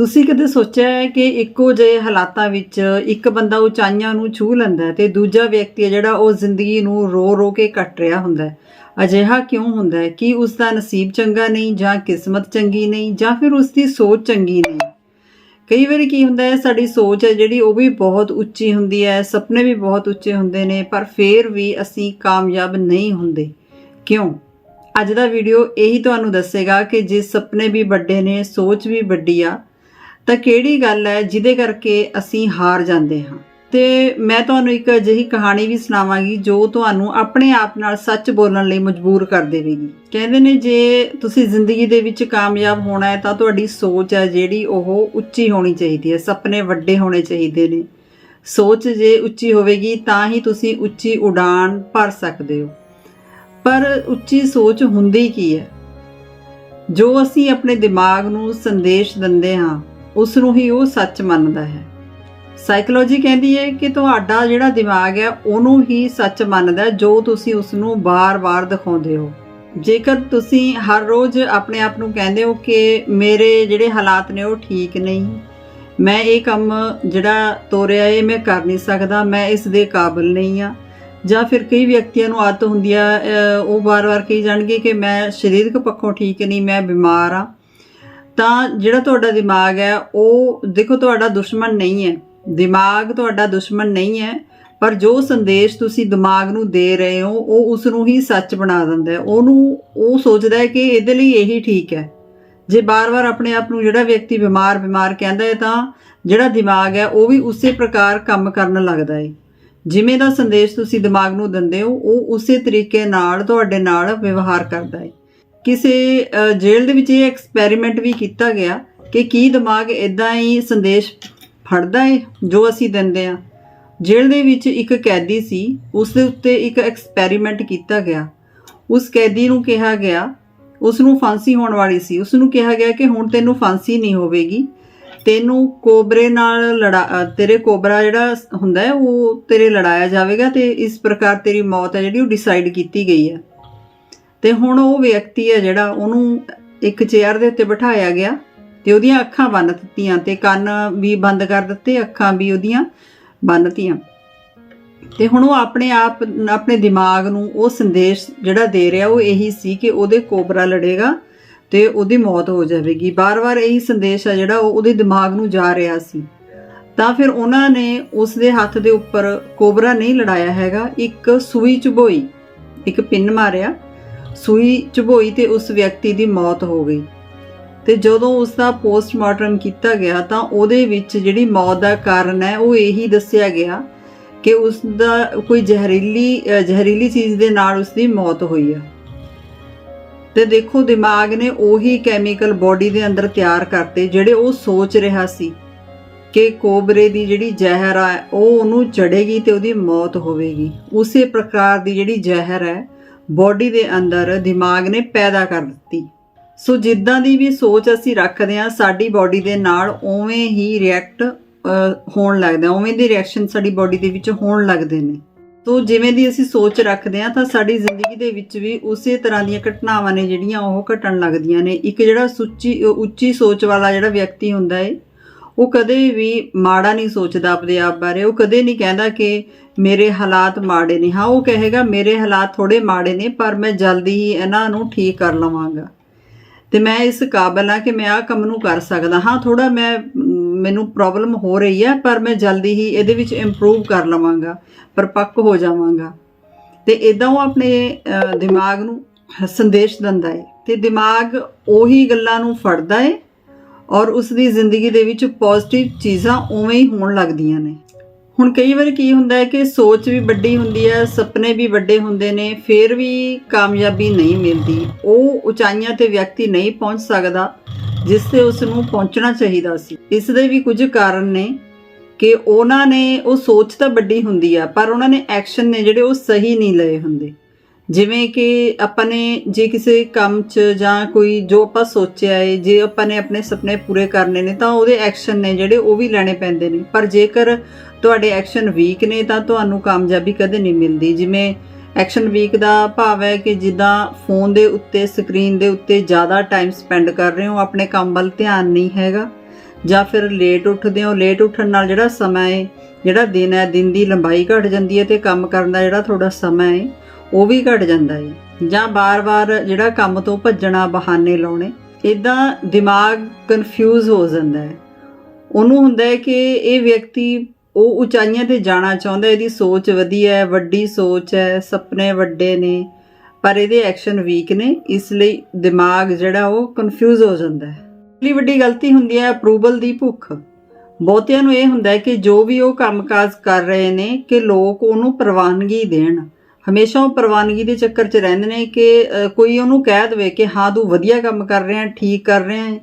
ਤੁਸੀਂ ਕਦੇ ਸੋਚਿਆ ਹੈ ਕਿ ਇੱਕੋ ਜਿਹੇ ਹਾਲਾਤਾਂ ਵਿੱਚ ਇੱਕ ਬੰਦਾ ਉਚਾਈਆਂ ਨੂੰ ਛੂ ਲੈਂਦਾ ਹੈ ਤੇ ਦੂਜਾ ਵਿਅਕਤੀ ਹੈ ਜਿਹੜਾ ਉਹ ਜ਼ਿੰਦਗੀ ਨੂੰ ਰੋ ਰੋ ਕੇ ਕੱਟ ਰਿਹਾ ਹੁੰਦਾ ਹੈ? ਅਜਿਹਾ ਕਿਉਂ ਹੁੰਦਾ ਹੈ? ਕਿ ਉਸ ਦਾ ਨਸੀਬ ਚੰਗਾ ਨਹੀਂ ਜਾਂ ਕਿਸਮਤ ਚੰਗੀ ਨਹੀਂ ਜਾਂ ਫਿਰ ਉਸ ਦੀ ਸੋਚ ਚੰਗੀ ਨਹੀਂ? ਕਈ ਵਾਰੀ ਕੀ ਹੁੰਦਾ ਹੈ, ਸਾਡੀ ਸੋਚ ਹੈ ਜਿਹੜੀ ਉਹ ਵੀ ਬਹੁਤ ਉੱਚੀ ਹੁੰਦੀ ਹੈ, ਸੁਪਨੇ ਵੀ ਬਹੁਤ ਉੱਚੇ ਹੁੰਦੇ ਨੇ, ਪਰ ਫੇਰ ਵੀ ਅਸੀਂ ਕਾਮਯਾਬ ਨਹੀਂ ਹੁੰਦੇ। ਕਿਉਂ? ਅੱਜ ਦਾ ਵੀਡੀਓ ਇਹੀ ਤੁਹਾਨੂੰ ਦੱਸੇਗਾ ਕਿ ਜੇ ਸੁਪਨੇ ਵੀ ਵੱਡੇ ਨੇ, ਸੋਚ ਵੀ ਵੱਡੀ ਆ ਤਾਂ ਕਿਹੜੀ ਗੱਲ ਹੈ ਜਿਹਦੇ ਕਰਕੇ ਅਸੀਂ ਹਾਰ ਜਾਂਦੇ ਹਾਂ? ਤੇ ਮੈਂ ਤੁਹਾਨੂੰ ਇੱਕ ਅਜਿਹੀ ਕਹਾਣੀ ਵੀ ਸੁਣਾਵਾਂਗੀ ਜੋ ਤੁਹਾਨੂੰ ਆਪਣੇ ਆਪ ਨਾਲ ਸੱਚ ਬੋਲਣ ਲਈ ਮਜਬੂਰ ਕਰ ਦੇਵੇਗੀ। ਕਹਿੰਦੇ ਨੇ, ਜੇ ਤੁਸੀਂ ਜ਼ਿੰਦਗੀ ਦੇ ਵਿੱਚ ਕਾਮਯਾਬ ਹੋਣਾ ਹੈ ਤਾਂ ਤੁਹਾਡੀ ਸੋਚ ਹੈ ਜਿਹੜੀ ਉਹ ਉੱਚੀ ਹੋਣੀ ਚਾਹੀਦੀ ਹੈ, ਸੁਪਨੇ ਵੱਡੇ ਹੋਣੇ ਚਾਹੀਦੇ ਨੇ। ਸੋਚ ਜੇ ਉੱਚੀ ਹੋਵੇਗੀ ਤਾਂ ਹੀ ਤੁਸੀਂ ਉੱਚੀ ਉਡਾਨ ਭਰ ਸਕਦੇ ਹੋ। ਪਰ ਉੱਚੀ ਸੋਚ ਹੁੰਦੀ ਕੀ ਹੈ? ਜੋ ਅਸੀਂ ਆਪਣੇ ਦਿਮਾਗ ਨੂੰ ਸੰਦੇਸ਼ ਦਿੰਦੇ ਹਾਂ ਉਸ ਨੂੰ ਹੀ ਉਹ ਸੱਚ ਮੰਨਦਾ ਹੈ। ਸਾਈਕੋਲੋਜੀ ਕਹਿੰਦੀ ਹੈ ਕਿ ਤੁਹਾਡਾ ਜਿਹੜਾ ਦਿਮਾਗ ਹੈ, ਉਹਨੂੰ ਹੀ ਸੱਚ ਮੰਨਦਾ ਜੋ ਤੁਸੀਂ ਉਸ ਨੂੰ ਬਾਰ-ਬਾਰ ਦਿਖਾਉਂਦੇ ਹੋ। ਜੇਕਰ ਤੁਸੀਂ ਹਰ ਰੋਜ਼ ਆਪਣੇ ਆਪ ਨੂੰ ਕਹਿੰਦੇ ਹੋ ਕਿ ਮੇਰੇ ਜਿਹੜੇ ਹਾਲਾਤ ਨੇ, ਉਹ ਠੀਕ ਨਹੀਂ, ਮੈਂ ਇਹ ਕੰਮ ਜਿਹੜਾ ਤੋਰਿਆ ਇਹ ਮੈਂ ਕਰ ਨਹੀਂ ਸਕਦਾ, ਮੈਂ ਇਸ ਦੇ ਕਾਬਿਲ ਨਹੀਂ ਆ ਜਾਂ ਫਿਰ ਕਈ ਵਿਅਕਤੀਆਂ ਨੂੰ ਆਦਤ ਹੁੰਦੀ ਆ ਉਹ ਵਾਰ-ਵਾਰ ਕਹੀ ਜਾਣਗੇ ਕਿ ਮੈਂ ਸਰੀਰਕ ਪੱਖੋਂ ਠੀਕ ਨਹੀਂ, ਮੈਂ ਬਿਮਾਰ ਆ ਤਾਂ ਜਿਹੜਾ ਤੁਹਾਡਾ ਦਿਮਾਗ ਹੈ, ਉਹ ਦੇਖੋ ਤੁਹਾਡਾ ਦੁਸ਼ਮਣ ਨਹੀਂ ਹੈ। ਦਿਮਾਗ ਤੁਹਾਡਾ ਦੁਸ਼ਮਣ ਨਹੀਂ ਹੈ, ਪਰ ਜੋ ਸੰਦੇਸ਼ ਤੁਸੀਂ ਦਿਮਾਗ ਨੂੰ ਦੇ ਰਹੇ ਹੋ, ਉਹ ਉਸ ਨੂੰ ਹੀ ਸੱਚ ਬਣਾ ਦਿੰਦਾ ਹੈ। ਉਹਨੂੰ, ਉਹ ਸੋਚਦਾ ਹੈ ਕਿ ਇਹਦੇ ਲਈ ਇਹੀ ਠੀਕ ਹੈ। ਜੇ ਬਾਰ-ਬਾਰ ਆਪਣੇ ਆਪ ਨੂੰ ਜਿਹੜਾ ਵਿਅਕਤੀ ਬਿਮਾਰ ਬਿਮਾਰ ਕਹਿੰਦਾ ਹੈ, ਤਾਂ ਜਿਹੜਾ ਦਿਮਾਗ ਹੈ, ਉਹ ਵੀ ਉਸੇ ਪ੍ਰਕਾਰ ਕੰਮ ਕਰਨ ਲੱਗਦਾ ਹੈ। ਜਿਵੇਂ ਦਾ ਸੰਦੇਸ਼ ਤੁਸੀਂ ਦਿਮਾਗ ਨੂੰ ਦਿੰਦੇ ਹੋ, ਉਹ ਉਸੇ ਤਰੀਕੇ ਨਾਲ, ਤੁਹਾਡੇ ਨਾਲ ਵਿਵਹਾਰ ਕਰਦਾ ਹੈ। ਕਿਸੇ ਜੇਲ੍ਹ ਦੇ ਵਿੱਚ ਇਹ ਐਕਸਪੈਰੀਮੈਂਟ ਵੀ ਕੀਤਾ ਗਿਆ ਕਿ ਕੀ ਦਿਮਾਗ ਇਦਾਂ ਹੀ ਸੰਦੇਸ਼ ਫੜਦਾ ਹੈ ਜੋ ਅਸੀਂ ਦਿੰਦੇ ਆ ਜੇਲ੍ਹ ਦੇ ਵਿੱਚ ਇੱਕ ਕੈਦੀ ਸੀ, ਉਸ ਦੇ ਉੱਤੇ ਇੱਕ ਐਕਸਪੈਰੀਮੈਂਟ ਕੀਤਾ ਗਿਆ। ਉਸ ਕੈਦੀ ਨੂੰ ਕਿਹਾ ਗਿਆ, ਉਸ ਨੂੰ ਫਾਂਸੀ ਹੋਣ ਵਾਲੀ ਸੀ। ਉਸ ਨੂੰ ਕਿਹਾ ਗਿਆ ਕਿ ਹੁਣ ਤੈਨੂੰ ਫਾਂਸੀ ਨਹੀਂ ਹੋਵੇਗੀ। ਤੈਨੂੰ ਕੋਬਰੇ ਨਾਲ ਲੜਾ ਤੇਰੇ ਕੋਬਰਾ ਜਿਹੜਾ ਹੁੰਦਾ ਹੈ, ਉਹ ਤੇਰੇ ਲੜਾਇਆ ਜਾਵੇਗਾ ਤੇ ਇਸ ਪ੍ਰਕਾਰ ਤੇਰੀ ਮੌਤ ਹੈ ਜਿਹੜੀ, ਉਹ ਡਿਸਾਈਡ ਕੀਤੀ ਗਈ ਹੈ। ਤੇ ਹੁਣ ਉਹ ਵਿਅਕਤੀ ਹੈ ਜਿਹੜਾ ਉਹਨੂੰ ਇੱਕ ਚੇਅਰ ਦੇ ਉੱਤੇ ਬਿਠਾਇਆ ਗਿਆ ਤੇ ਉਹਦੀਆਂ ਅੱਖਾਂ ਬੰਨ ਦਿੱਤੀਆਂ ਤੇ ਕੰਨ ਵੀ ਬੰਦ ਕਰ ਦਿੱਤੇ, ਅੱਖਾਂ ਵੀ ਉਹਦੀਆਂ ਬੰਨਤੀਆਂ ਤੇ ਹੁਣ ਉਹ ਆਪਣੇ ਆਪ, ਆਪਣੇ ਦਿਮਾਗ ਨੂੰ ਉਹ ਸੰਦੇਸ਼ ਜਿਹੜਾ ਦੇ ਰਿਹਾ ਉਹ ਇਹੀ ਸੀ ਕਿ ਉਹਦੇ ਕੋਬਰਾ ਲੜੇਗਾ ਤੇ ਉਹਦੀ ਮੌਤ ਹੋ ਜਾਵੇਗੀ। ਬਾਰ-ਬਾਰ ਇਹੀ ਸੰਦੇਸ਼ ਆ ਜਿਹੜਾ ਉਹ ਉਹਦੇ ਦਿਮਾਗ ਨੂੰ ਜਾ ਰਿਹਾ ਸੀ। ਤਾਂ ਫਿਰ ਉਹਨਾਂ ਨੇ ਉਸ ਦੇ ਹੱਥ ਦੇ ਉੱਪਰ ਕੋਬਰਾ ਨਹੀਂ ਲੜਾਇਆ ਹੈਗਾ, ਇੱਕ ਸੂਈ ਚੁਬੋਈ, ਇੱਕ ਪਿੰਨ ਮਾਰਿਆ ਸੂਈ ਚੁਬੋਈ ਤੇ ਉਸ ਵਿਅਕਤੀ ਦੀ ਮੌਤ ਹੋ ਗਈ। ਤੇ ਜਦੋਂ ਉਸ ਦਾ ਪੋਸਟਮਾਰਟਮ ਕੀਤਾ ਗਿਆ ਤਾਂ ਉਹਦੇ ਵਿੱਚ ਜਿਹੜੀ ਮੌਤ ਦਾ ਕਾਰਨ ਹੈ, ਉਹ ਇਹੀ ਦੱਸਿਆ ਗਿਆ ਕਿ ਉਸ ਦਾ ਕੋਈ ਜ਼ਹਿਰੀਲੀ ਜ਼ਹਿਰੀਲੀ ਚੀਜ਼ ਦੇ ਨਾਲ ਉਸ ਦੀ ਮੌਤ ਹੋਈ ਆ। ਤੇ ਦੇਖੋ, ਦਿਮਾਗ ਨੇ ਉਹੀ ਕੈਮੀਕਲ ਬਾਡੀ ਦੇ ਅੰਦਰ ਤਿਆਰ ਕਰਤੇ, ਜਿਹੜੇ ਉਹ ਸੋਚ ਰਿਹਾ ਸੀ ਕਿ ਕੋਬਰੇ ਦੀ ਜਿਹੜੀ ਜ਼ਹਿਰ ਆ, ਉਹ ਉਹਨੂੰ ਚੜੇਗੀ ਤੇ ਉਹਦੀ ਮੌਤ ਹੋਵੇਗੀ। ਉਸੇ ਪ੍ਰਕਾਰ ਦੀ ਜਿਹੜੀ ਜ਼ਹਿਰ ਹੈ ਬਾਡੀ ਦੇ ਅੰਦਰ ਦਿਮਾਗ ਨੇ ਪੈਦਾ ਕਰ ਦਿੱਤੀ। ਸੋ ਜਿੱਦਾਂ ਦੀ ਵੀ ਸੋਚ ਅਸੀਂ ਰੱਖਦੇ ਹਾਂ, ਸਾਡੀ ਬਾਡੀ ਦੇ ਨਾਲ ਉਵੇਂ ਹੀ ਰਿਐਕਟ ਹੋਣ ਲੱਗਦਾ ਉਵੇਂ ਦੀ ਰਿਐਕਸ਼ਨ ਸਾਡੀ ਬਾਡੀ ਦੇ ਵਿੱਚ ਹੋਣ ਲੱਗਦੇ ਨੇ। ਸੋ ਜਿਵੇਂ ਦੀ ਅਸੀਂ ਸੋਚ ਰੱਖਦੇ ਹਾਂ, ਤਾਂ ਸਾਡੀ ਜ਼ਿੰਦਗੀ ਦੇ ਵਿੱਚ ਵੀ ਉਸੇ ਤਰ੍ਹਾਂ ਦੀਆਂ ਘਟਨਾਵਾਂ ਨੇ ਜਿਹੜੀਆਂ ਉਹ ਘਟਣ ਲੱਗਦੀਆਂ ਨੇ। ਇੱਕ ਜਿਹੜਾ ਸੁੱਚੀ ਉੱਚੀ ਸੋਚ ਵਾਲਾ ਜਿਹੜਾ ਵਿਅਕਤੀ ਹੁੰਦਾ ਏ ਉਹ ਕਦੇ ਵੀ ਮਾੜਾ ਨਹੀਂ ਸੋਚਦਾ ਆਪਣੇ ਆਪ ਬਾਰੇ, ਉਹ ਕਦੇ ਨਹੀਂ ਕਹਿੰਦਾ ਕਿ ਮੇਰੇ ਹਾਲਾਤ ਮਾੜੇ ਨੇ। ਹਾਂ, ਉਹ ਕਹੇਗਾ, ਮੇਰੇ ਹਾਲਾਤ ਥੋੜੇ ਮਾੜੇ ਨੇ, ਪਰ ਮੈਂ ਜਲਦੀ ਹੀ ਇਹਨਾਂ ਨੂੰ ਠੀਕ ਕਰ ਲਵਾਂਗਾ। ਤੇ ਮੈਂ ਇਸ ਕਾਬਲ ਆ ਕਿ ਮੈਂ ਆਹ ਕੰਮ ਨੂੰ ਕਰ ਸਕਦਾ। ਹਾਂ ਥੋੜਾ ਮੈਂ ਮੈਨੂੰ ਪ੍ਰੋਬਲਮ ਹੋ ਰਹੀ ਹੈ, ਪਰ ਮੈਂ ਜਲਦੀ ਹੀ ਇਹਦੇ ਵਿੱਚ ਇੰਪਰੂਵ ਕਰ ਲਵਾਂਗਾ, ਪਰਪੱਕ ਹੋ ਜਾਵਾਂਗਾ। ਤੇ ਇਦਾਂ ਉਹ ਆਪਣੇ ਦਿਮਾਗ ਨੂੰ ਸੰਦੇਸ਼ ਦਿੰਦਾ ਹੈ। ਤੇ ਦਿਮਾਗ ਉਹੀ ਗੱਲਾਂ ਨੂੰ ਫੜਦਾ ਹੈ ਔਰ ਉਸ ਦੀ ਜ਼ਿੰਦਗੀ ਦੇ ਵਿੱਚ ਪੋਜ਼ਿਟਿਵ ਚੀਜ਼ਾਂ ਉਵੇਂ ਹੀ ਹੋਣ ਲੱਗਦੀਆਂ ਨੇ। ਹੁਣ ਕਈ ਵਾਰ ਕੀ ਹੁੰਦਾ ਹੈ ਕਿ ਸੋਚ ਵੀ ਵੱਡੀ ਹੁੰਦੀ ਹੈ, ਸੁਪਨੇ ਵੀ ਵੱਡੇ ਹੁੰਦੇ ਨੇ, ਫਿਰ ਵੀ ਕਾਮਯਾਬੀ ਨਹੀਂ ਮਿਲਦੀ। ਉਹ ਉਚਾਈਆਂ ਤੇ ਵਿਅਕਤੀ ਨਹੀਂ ਪਹੁੰਚ ਸਕਦਾ, ਜਿਸ ਤੇ ਉਸ ਨੂੰ ਪਹੁੰਚਣਾ ਚਾਹੀਦਾ ਸੀ। ਇਸ ਦੇ ਵੀ ਕੁਝ ਕਾਰਨ ਨੇ ਕਿ ਉਹਨਾਂ ਨੇ, ਉਹ ਸੋਚ ਤਾਂ ਵੱਡੀ ਹੁੰਦੀ ਆ, ਪਰ ਉਹਨਾਂ ਨੇ ਐਕਸ਼ਨ ਨੇ ਜਿਹੜੇ ਉਹ ਸਹੀ ਨਹੀਂ ਲਏ ਹੁੰਦੇ। ਜਿਵੇਂ ਕਿ ਆਪਾਂ ਨੇ ਜੇ ਕਿਸੇ ਕੰਮ 'ਚ ਜਾਂ ਕੋਈ ਜੋ ਆਪਾਂ ਸੋਚਿਆ ਹੈ ਜੇ ਆਪਾਂ ਨੇ ਆਪਣੇ ਸੁਪਨੇ ਪੂਰੇ ਕਰਨੇ ਨੇ ਤਾਂ ਉਹਦੇ ਐਕਸ਼ਨ ਨੇ ਜਿਹੜੇ ਉਹ ਵੀ ਲੈਣੇ ਪੈਂਦੇ ਨੇ। ਪਰ ਜੇਕਰ ਤੁਹਾਡੇ ਐਕਸ਼ਨ ਵੀਕ ਨੇ ਤਾਂ ਤੁਹਾਨੂੰ ਕਾਮਯਾਬੀ ਕਦੇ ਨਹੀਂ ਮਿਲਦੀ। ਜਿਵੇਂ ਐਕਸ਼ਨ ਵੀਕ ਦਾ ਭਾਵ ਹੈ ਕਿ ਜਿੱਦਾਂ ਫੋਨ ਦੇ ਉੱਤੇ ਸਕਰੀਨ ਦੇ ਉੱਤੇ ਜ਼ਿਆਦਾ ਟਾਈਮ ਸਪੈਂਡ ਕਰ ਰਹੇ ਹੋ, ਆਪਣੇ ਕੰਮ ਵੱਲ ਧਿਆਨ ਨਹੀਂ ਹੈਗਾ, ਜਾਂ ਫਿਰ ਲੇਟ ਉੱਠਦੇ ਹੋ ਲੇਟ ਉੱਠਣ ਨਾਲ ਜਿਹੜਾ ਸਮਾਂ ਹੈ ਜਿਹੜਾ ਦਿਨ ਹੈ, ਦਿਨ ਦੀ ਲੰਬਾਈ ਘਟ ਜਾਂਦੀ ਹੈ ਤੇ ਕੰਮ ਕਰਨ ਦਾ ਜਿਹੜਾ ਤੁਹਾਡਾ ਸਮਾਂ ਹੈ ਉਹ ਵੀ ਘਟ ਜਾਂਦਾ ਹੈ ਜਾਂ ਬਾਰ-ਬਾਰ ਜਿਹੜਾ ਕੰਮ ਤੋਂ ਭੱਜਣਾ, ਬਹਾਨੇ ਲਾਉਣੇ ਇਦਾਂ ਦਿਮਾਗ ਕਨਫਿਊਜ਼ ਹੋ ਜਾਂਦਾ ਹੈ ਉਹਨੂੰ ਹੁੰਦਾ ਹੈ ਕਿ ਇਹ ਵਿਅਕਤੀ ਉਹ ਉਚਾਈਆਂ ਤੇ ਜਾਣਾ ਚਾਹੁੰਦਾ ਇਹਦੀ ਸੋਚ ਵਧੀਆ ਹੈ ਵੱਡੀ ਸੋਚ ਹੈ ਸੁਪਨੇ ਵੱਡੇ ਨੇ, ਪਰ ਇਹਦੇ ਐਕਸ਼ਨ ਵੀਕ ਨੇ, ਇਸ ਲਈ ਦਿਮਾਗ ਜਿਹੜਾ ਉਹ ਕਨਫਿਊਜ਼ ਹੋ ਜਾਂਦਾ ਹੈ ਅਗਲੀ ਵੱਡੀ ਗਲਤੀ ਹੁੰਦੀ ਹੈ ਅਪਰੂਵਲ ਦੀ ਭੁੱਖ। ਬਹੁਤਿਆਂ ਨੂੰ ਇਹ ਹੁੰਦਾ ਹੈ ਕਿ ਜੋ ਵੀ ਉਹ ਕੰਮਕਾਜ ਕਰ ਰਹੇ ਨੇ, ਕਿ ਲੋਕ ਉਹਨੂੰ ਪ੍ਰਵਾਨਗੀ ਦੇਣ। ਹਮੇਸ਼ਾ ਉਹ ਪ੍ਰਵਾਨਗੀ ਦੇ ਚੱਕਰ 'ਚ ਰਹਿੰਦੇ ਨੇ ਕਿ ਕੋਈ ਉਹਨੂੰ ਕਹਿ ਦੇਵੇ ਕਿ, ਹਾਂ, ਤੂੰ ਵਧੀਆ ਕੰਮ ਕਰ ਰਿਹਾ, ਠੀਕ ਕਰ ਰਿਹਾ ਹੈ,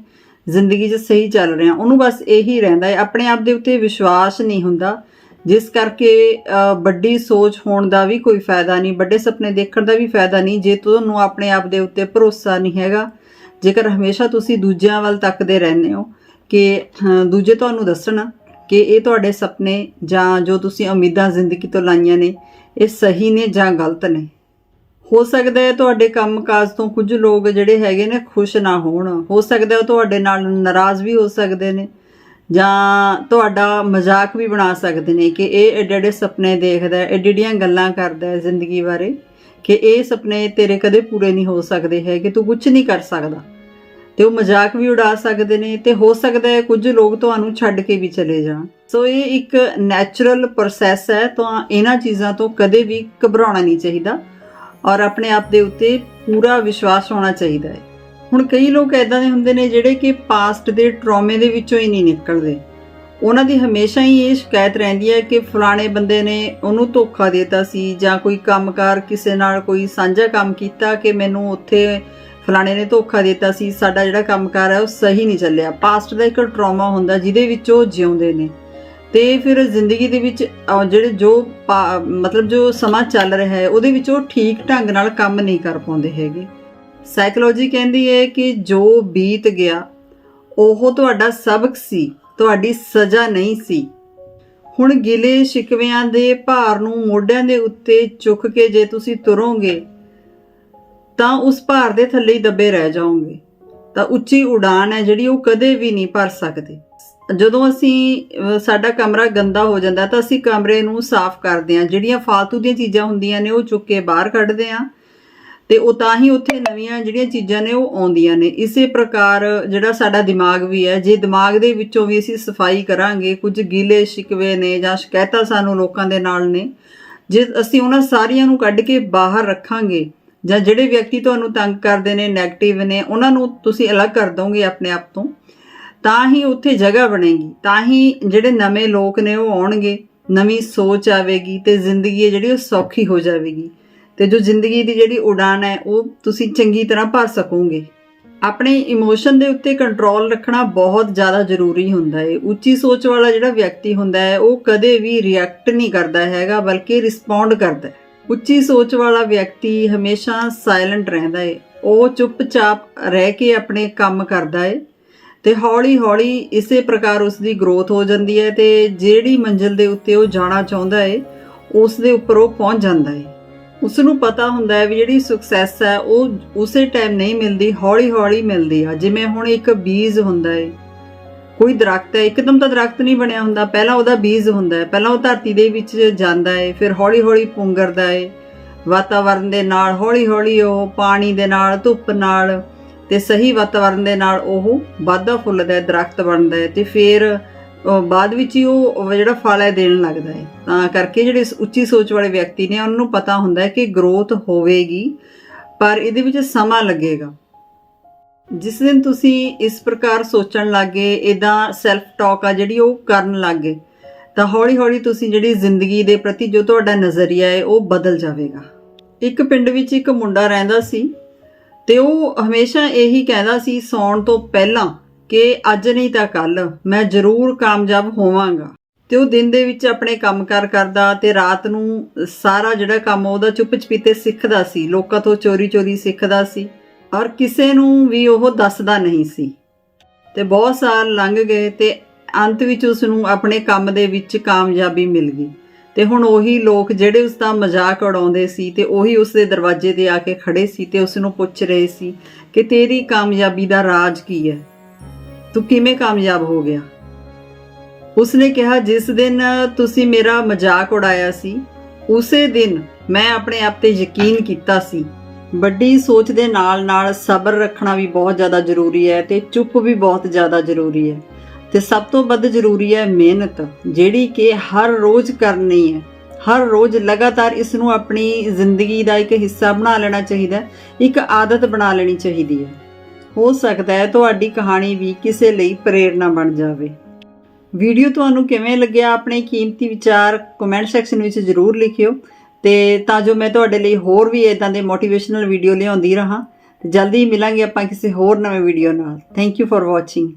ਜ਼ਿੰਦਗੀ 'ਚ ਸਹੀ ਚੱਲ ਰਿਹਾ। ਉਹਨੂੰ ਬਸ ਇਹੀ ਰਹਿੰਦਾ ਹੈ। ਆਪਣੇ ਆਪ ਦੇ ਉੱਤੇ ਵਿਸ਼ਵਾਸ ਨਹੀਂ ਹੁੰਦਾ। ਜਿਸ ਕਰਕੇ ਵੱਡੀ ਸੋਚ ਹੋਣ ਦਾ ਵੀ ਕੋਈ ਫਾਇਦਾ ਨਹੀਂ, ਵੱਡੇ ਸੁਪਨੇ ਦੇਖਣ ਦਾ ਵੀ ਫਾਇਦਾ ਨਹੀਂ, ਜੇ ਤੁਹਾਨੂੰ ਆਪਣੇ ਆਪ ਦੇ ਉੱਤੇ ਭਰੋਸਾ ਨਹੀਂ ਹੈਗਾ, ਜੇਕਰ ਹਮੇਸ਼ਾ ਤੁਸੀਂ ਦੂਜਿਆਂ ਵੱਲ ਤੱਕਦੇ ਰਹਿੰਦੇ ਹੋ ਕਿ ਦੂਜੇ ਤੁਹਾਨੂੰ ਦੱਸਣ ਕਿ ਇਹ ਤੁਹਾਡੇ ਸੁਪਨੇ ਜਾਂ ਜੋ ਤੁਸੀਂ ਉਮੀਦਾਂ ਜ਼ਿੰਦਗੀ ਤੋਂ ਲਾਈਆਂ ਨੇ, ਇਹ ਸਹੀ ਨੇ ਜਾਂ ਗਲਤ ਨੇ? ਹੋ ਸਕਦਾ ਹੈ ਤੁਹਾਡੇ ਕੰਮਕਾਜ ਤੋਂ ਕੁਝ ਲੋਕ ਜਿਹੜੇ ਹੈਗੇ ਨੇ ਖੁਸ਼ ਨਾ ਹੋਣ। ਹੋ ਸਕਦਾ ਉਹ ਤੁਹਾਡੇ ਨਾਲ ਨਾਰਾਜ਼ ਵੀ ਹੋ ਸਕਦੇ ਨੇ ਜਾਂ ਤੁਹਾਡਾ ਮਜ਼ਾਕ ਵੀ ਬਣਾ ਸਕਦੇ ਨੇ ਕਿ ਇਹ ਐਡੇ ਐਡੇ ਸੁਪਨੇ ਦੇਖਦਾ ਹੈ ਏਡੀਆਂ ਗੱਲਾਂ ਕਰਦਾ ਹੈ ਜ਼ਿੰਦਗੀ ਬਾਰੇ ਕਿ ਇਹ ਸੁਪਨੇ ਤੇਰੇ ਕਦੇ ਪੂਰੇ ਨਹੀਂ ਹੋ ਸਕਦੇ ਹੈ ਕਿ ਤੂੰ ਕੁਝ ਨਹੀਂ ਕਰ ਸਕਦਾ। ਤੇ ਉਹ ਮਜ਼ਾਕ ਵੀ ਉਡਾ ਸਕਦੇ ਨੇ ਤੇ ਹੋ ਸਕਦਾ ਹੈ ਕੁਝ ਲੋਕ ਤੁਹਾਨੂੰ ਛੱਡ ਕੇ ਵੀ ਚਲੇ ਜਾਣ। ਸੋ ਇਹ ਇੱਕ ਨੈਚੁਰਲ ਪ੍ਰੋਸੈਸ ਹੈ, ਤਾਂ ਇਹਨਾਂ ਚੀਜ਼ਾਂ ਤੋਂ ਕਦੇ ਵੀ ਘਬਰਾਉਣਾ ਨਹੀਂ ਚਾਹੀਦਾ ਔਰ ਆਪਣੇ ਆਪ ਦੇ ਉੱਤੇ ਪੂਰਾ ਵਿਸ਼ਵਾਸ ਹੋਣਾ ਚਾਹੀਦਾ ਹੈ। ਹੁਣ ਕਈ ਲੋਕ ਐਦਾਂ ਦੇ ਹੁੰਦੇ ਨੇ ਜਿਹੜੇ ਕਿ ਪਾਸਟ ਦੇ ਟਰੋਮੇ ਦੇ ਵਿੱਚੋਂ ਹੀ ਨਹੀਂ ਨਿਕਲਦੇ। ਉਹਨਾਂ ਦੀ ਹਮੇਸ਼ਾ ਹੀ ਇਹ ਸ਼ਿਕਾਇਤ ਰਹਿੰਦੀ ਹੈ ਕਿ ਫਲਾਣੇ ਬੰਦੇ ਨੇ ਉਹਨੂੰ ਧੋਖਾ ਦਿੱਤਾ ਸੀ ਜਾਂ ਕੋਈ ਕੰਮਕਾਰ ਕਿਸੇ ਨਾਲ ਕੋਈ ਸਾਂਝਾ ਕੰਮ ਕੀਤਾ ਕਿ ਮੈਨੂੰ ਉੱਥੇ ਫਲਾਣੇ ਨੇ ਧੋਖਾ ਦਿੱਤਾ ਸੀ। ਸਾਡਾ ਜਿਹੜਾ ਕੰਮਕਾਰ ਹੈ ਉਹ ਸਹੀ ਨਹੀਂ ਚੱਲਿਆ। ਪਾਸਟ ਦਾ ਇੱਕ ਟਰਾਮਾ ਹੁੰਦਾ, ਜਿਹਦੇ ਵਿੱਚ ਉਹ ਜਿਉਂਦੇ ਨੇ। ਤੇ ਫਿਰ ਜ਼ਿੰਦਗੀ ਦੇ ਵਿੱਚ ਜਿਹੜੇ ਜੋ ਪਾ- ਮਤਲਬ ਜੋ ਸਮਾਂ ਚੱਲ ਰਿਹਾ ਹੈ, ਉਹਦੇ ਵਿੱਚ ਉਹ ਠੀਕ ਢੰਗ ਨਾਲ ਕੰਮ ਨਹੀਂ ਕਰ ਪਾਉਂਦੇ ਹੈਗੇ। ਸਾਈਕੋਲੋਜੀ ਕਹਿੰਦੀ ਹੈ ਕਿ ਜੋ ਬੀਤ ਗਿਆ, ਉਹ ਤੁਹਾਡਾ ਸਬਕ ਸੀ, ਤੁਹਾਡੀ ਸਜ਼ਾ ਨਹੀਂ ਸੀ। ਹੁਣ ਗਿਲੇ ਸ਼ਿਕਵਿਆਂ ਦੇ ਭਾਰ ਨੂੰ ਮੋਢਿਆਂ ਦੇ ਉੱਤੇ ਚੁੱਕ ਕੇ ਜੇ ਤੁਸੀਂ ਤੁਰੋਗੇ ਤਾਂ ਉਸ ਭਾਰ ਦੇ ਥੱਲੇ ਹੀ ਦੱਬੇ ਰਹਿ ਜਾਓਗੇ। ਤਾਂ ਉੱਚੀ ਉਡਾਨ ਹੈ ਜਿਹੜੀ ਉਹ ਕਦੇ ਵੀ ਨਹੀਂ ਭਰ ਸਕਦੇ। ਜਦੋਂ ਅਸੀਂ ਸਾਡਾ ਕਮਰਾ ਗੰਦਾ ਹੋ ਜਾਂਦਾ ਤਾਂ ਅਸੀਂ ਕਮਰੇ ਨੂੰ ਸਾਫ਼ ਕਰਦੇ ਹਾਂ। ਜਿਹੜੀਆਂ ਫालतू ਦੀਆਂ ਚੀਜ਼ਾਂ ਹੁੰਦੀਆਂ ਨੇ ਉਹ ਚੁੱਕ ਕੇ ਬਾਹਰ ਕੱਢਦੇ ਹਾਂ। ਤੇ ਉਹ ਤਾਂ ਹੀ ਉੱਥੇ ਨਵੀਆਂ ਜਿਹੜੀਆਂ ਚੀਜ਼ਾਂ ਨੇ ਉਹ ਆਉਂਦੀਆਂ ਨੇ। ਇਸੇ ਪ੍ਰਕਾਰ ਜਿਹੜਾ ਸਾਡਾ ਦਿਮਾਗ ਵੀ ਹੈ, ਜੇ ਦਿਮਾਗ ਦੇ ਵਿੱਚੋਂ ਵੀ ਅਸੀਂ ਸਫ਼ਾਈ ਕਰਾਂਗੇ, ਕੁਝ ਗੀਲੇ ਸ਼ਿਕਵੇ ਨੇ ਜਾਂ ਸ਼ਿਕਾਇਤਾਂ ਸਾਨੂੰ ਲੋਕਾਂ ਦੇ ਨਾਲ ਨੇ, ਜੇ ਅਸੀਂ ਉਹਨਾਂ ਸਾਰੀਆਂ ਨੂੰ ਕੱਢ ਕੇ ਬਾਹਰ ਰੱਖਾਂਗੇ ਜਾਂ ਜਿਹੜੇ ਵਿਅਕਤੀ ਤੁਹਾਨੂੰ ਤੰਗ ਕਰਦੇ ਨੇ 네ਗੇਟਿਵ ਨੇ, ਉਹਨਾਂ ਨੂੰ ਤੁਸੀਂ ਅਲੱਗ ਕਰ ਦੋਗੇ ਆਪਣੇ ਆਪ ਤੋਂ, ਤਾਂ ਹੀ ਉੱਥੇ ਜਗ੍ਹਾ ਬਣੇਗੀ, ਤਾਂ ਹੀ ਜਿਹੜੇ ਨਵੇਂ ਲੋਕ ਨੇ ਉਹ ਆਉਣਗੇ, ਨਵੀਂ ਸੋਚ ਆਵੇਗੀ ਤੇ ਜ਼ਿੰਦਗੀ ਹੈ ਜਿਹੜੀ ਉਹ ਸੌਖੀ ਹੋ ਜਾਵੇਗੀ ਤੇ ਜੋ ਜ਼ਿੰਦਗੀ ਦੀ ਜਿਹੜੀ ਉਡਾਨ ਹੈ, ਉਹ ਤੁਸੀਂ ਚੰਗੀ ਤਰ੍ਹਾਂ ਭਰ ਸਕੋਗੇ। ਆਪਣੇ ਇਮੋਸ਼ਨ ਦੇ ਉੱਤੇ ਕੰਟਰੋਲ ਰੱਖਣਾ ਬਹੁਤ ਜ਼ਿਆਦਾ ਜ਼ਰੂਰੀ ਹੁੰਦਾ ਹੈ। ਉੱਚੀ ਸੋਚ ਵਾਲਾ ਜਿਹੜਾ ਵਿਅਕਤੀ ਹੁੰਦਾ ਹੈ, ਉਹ ਕਦੇ ਵੀ ਰਿਐਕਟ ਨਹੀਂ ਕਰਦਾ ਹੈਗਾ, ਬਲਕਿ ਰਿਸਪੌਂਡ ਕਰਦਾ ਹੈ। ਉੱਚੀ ਸੋਚ ਵਾਲਾ ਵਿਅਕਤੀ ਹਮੇਸ਼ਾ ਸਾਇਲੈਂਟ ਰਹਿੰਦਾ ਏ। ਉਹ ਚੁੱਪਚਾਪ ਰਹਿ ਕੇ ਆਪਣੇ ਕੰਮ ਕਰਦਾ ਏ ਤੇ ਹੌਲੀ-ਹੌਲੀ ਇਸੇ ਪ੍ਰਕਾਰ ਉਸ ਦੀ ਗਰੋਥ ਹੋ ਜਾਂਦੀ ਹੈ ਤੇ ਜਿਹੜੀ ਮੰਜ਼ਿਲ ਦੇ ਉੱਤੇ ਉਹ ਜਾਣਾ ਚਾਹੁੰਦਾ ਏ ਉਸ ਦੇ ਉੱਪਰ ਉਹ ਪਹੁੰਚ ਜਾਂਦਾ ਹੈ ਉਸ ਨੂੰ ਪਤਾ ਹੁੰਦਾ ਹੈ ਵੀ ਜਿਹੜੀ ਸਕਸੈਸ ਹੈ, ਉਹ ਉਸੇ ਟਾਈਮ ਨਹੀਂ ਮਿਲਦੀ, ਹੌਲੀ-ਹੌਲੀ ਮਿਲਦੀ ਆ। ਜਿਵੇਂ ਹੁਣ ਇੱਕ ਬੀਜ ਹੁੰਦਾ ਹੈ ਕੋਈ ਦਰਖਤ ਹੈ, ਇੱਕਦਮ ਤਾਂ ਦਰਖਤ ਨਹੀਂ ਬਣਿਆ ਹੁੰਦਾ। ਪਹਿਲਾਂ ਉਹਦਾ ਬੀਜ ਹੁੰਦਾ ਹੈ, ਪਹਿਲਾਂ ਉਹ ਧਰਤੀ ਦੇ ਵਿੱਚ ਜਾਂਦਾ ਹੈ, ਫਿਰ ਹੌਲੀ-ਹੌਲੀ ਪੁੰਗਰਦਾ ਹੈ। ਵਾਤਾਵਰਣ ਦੇ ਨਾਲ, ਹੌਲੀ-ਹੌਲੀ ਉਹ ਪਾਣੀ ਦੇ ਨਾਲ, ਧੁੱਪ ਨਾਲ ਤੇ ਸਹੀ ਵਾਤਾਵਰਣ ਦੇ ਨਾਲ ਉਹ ਵਾਧਾ ਫੁੱਲਦਾ ਹੈ, ਦਰਖਤ ਬਣਦਾ ਹੈ ਤੇ ਫਿਰ ਬਾਅਦ ਵਿੱਚ ਹੀ ਉਹ ਜਿਹੜਾ ਫਲ ਹੈ ਦੇਣ ਲੱਗਦਾ ਹੈ। ਤਾਂ ਕਰਕੇ ਜਿਹੜੇ ਉੱਚੀ ਸੋਚ ਵਾਲੇ ਵਿਅਕਤੀ ਨੇ, ਉਹਨਾਂ ਨੂੰ ਪਤਾ ਹੁੰਦਾ ਹੈ ਕਿ ਗਰੋਥ ਹੋਵੇਗੀ, ਪਰ ਇਹਦੇ ਵਿੱਚ ਸਮਾਂ ਲੱਗੇਗਾ। ਜਿਸ ਦਿਨ ਤੁਸੀਂ ਇਸ ਪ੍ਰਕਾਰ ਸੋਚਣ ਲੱਗੇ ਇਦਾਂ ਸੈਲਫ ਟਾਕ ਆ ਜਿਹੜੀ ਉਹ ਕਰਨ ਲੱਗੇ, ਤਾਂ ਹੌਲੀ-ਹੌਲੀ ਤੁਸੀਂ ਜਿਹੜੀ ਜ਼ਿੰਦਗੀ ਦੇ ਪ੍ਰਤੀ ਜੋ ਤੁਹਾਡਾ ਨਜ਼ਰੀਆ ਹੈ, ਉਹ ਬਦਲ ਜਾਵੇਗਾ। ਇੱਕ ਪਿੰਡ ਵਿੱਚ ਇੱਕ ਮੁੰਡਾ ਰਹਿੰਦਾ ਸੀ ਤੇ ਉਹ ਹਮੇਸ਼ਾ ਇਹੀ ਕਹਿੰਦਾ ਸੀ ਸੌਣ ਤੋਂ ਪਹਿਲਾਂ ਕਿ ਅੱਜ ਨਹੀਂ ਤਾਂ ਕੱਲ ਮੈਂ ਜ਼ਰੂਰ ਕਾਮਯਾਬ ਹੋਵਾਂਗਾ। ਤੇ ਉਹ ਦਿਨ ਦੇ ਵਿੱਚ ਆਪਣੇ ਕੰਮਕਾਰ ਕਰਦਾ ਤੇ ਰਾਤ ਨੂੰ ਸਾਰਾ ਜਿਹੜਾ ਕੰਮ ਉਹਦਾ ਚੁੱਪ ਚਪੀਤੇ ਸਿੱਖਦਾ ਸੀ, ਲੋਕਾਂ ਤੋਂ ਚੋਰੀ-ਚੋਰੀ ਸਿੱਖਦਾ ਸੀ। ਔਰ ਕਿਸੇ ਨੂੰ ਵੀ ਉਹ ਦੱਸਦਾ ਨਹੀਂ ਸੀ। ਤੇ ਬਹੁਤ ਸਾਲ ਲੰਘ ਗਏ ਤੇ ਅੰਤ ਵਿੱਚ ਉਸ ਨੂੰ ਆਪਣੇ ਕੰਮ ਦੇ ਵਿੱਚ ਕਾਮਯਾਬੀ ਮਿਲ ਗਈ। ਤੇ ਹੁਣ ਉਹੀ ਲੋਕ ਜਿਹੜੇ ਉਸ ਦਾ ਮਜ਼ਾਕ ਉਡਾਉਂਦੇ ਸੀ ਤੇ ਉਹੀ ਉਸ ਦੇ ਦਰਵਾਜ਼ੇ ਤੇ ਆ ਕੇ ਖੜੇ ਸੀ ਤੇ ਉਸ ਨੂੰ ਪੁੱਛ ਰਹੇ ਸੀ ਕਿ ਤੇਰੀ ਕਾਮਯਾਬੀ ਦਾ ਰਾਜ ਕੀ ਹੈ? ਤੂੰ ਕਿਵੇਂ ਕਾਮਯਾਬ ਹੋ ਗਿਆ? ਉਸਨੇ ਕਿਹਾ, ਜਿਸ ਦਿਨ ਤੁਸੀਂ ਮੇਰਾ ਮਜ਼ਾਕ ਉਡਾਇਆ ਸੀ, ਉਸੇ ਦਿਨ ਮੈਂ ਆਪਣੇ ਆਪ ਤੇ ਯਕੀਨ ਕੀਤਾ ਸੀ ਵੱਡੀ ਸੋਚ ਦੇ ਨਾਲ ਨਾਲ ਸਬਰ ਰੱਖਣਾ ਵੀ ਬਹੁਤ ਜ਼ਿਆਦਾ ਜ਼ਰੂਰੀ ਹੈ ਤੇ ਚੁੱਪ ਵੀ ਬਹੁਤ ਜ਼ਿਆਦਾ ਜ਼ਰੂਰੀ ਹੈ। ਤੇ ਸਭ ਤੋਂ ਵੱਧ ਜ਼ਰੂਰੀ ਹੈ ਮਿਹਨਤ, ਜਿਹੜੀ ਕਿ ਹਰ ਰੋਜ਼ ਕਰਨੀ ਹੈ। ਹਰ ਰੋਜ਼ ਲਗਾਤਾਰ ਇਸ ਨੂੰ ਆਪਣੀ ਜ਼ਿੰਦਗੀ ਦਾ ਇੱਕ ਹਿੱਸਾ ਬਣਾ ਲੈਣਾ ਚਾਹੀਦਾ ਇੱਕ ਆਦਤ ਬਣਾ ਲੈਣੀ ਚਾਹੀਦੀ ਹੈ। ਹੋ ਸਕਦਾ ਹੈ ਤੁਹਾਡੀ ਕਹਾਣੀ ਵੀ ਕਿਸੇ ਲਈ ਪ੍ਰੇਰਣਾ ਬਣ ਜਾਵੇ। ਵੀਡੀਓ ਤੁਹਾਨੂੰ ਕਿਵੇਂ ਲੱਗਿਆ, ਆਪਣੇ ਕੀਮਤੀ ਵਿਚਾਰ ਕਮੈਂਟ ਸੈਕਸ਼ਨ ਵਿੱਚ ਜ਼ਰੂਰ ਲਿਖਿਓ। ਤੇ ਤਾਂ ਜੋ ਮੈਂ ਤੁਹਾਡੇ ਲਈ ਹੋਰ ਵੀ ਇਦਾਂ ਦੇ ਮੋਟੀਵੇਸ਼ਨਲ ਵੀਡੀਓ ਲਿਆਉਂਦੀ ਰਹਾ ਜਲਦੀ ਮਿਲਾਂਗੇ ਆਪਾਂ ਕਿਸੇ ਹੋਰ ਨਵੇਂ ਵੀਡੀਓ ਨਾਲ। Thank you for watching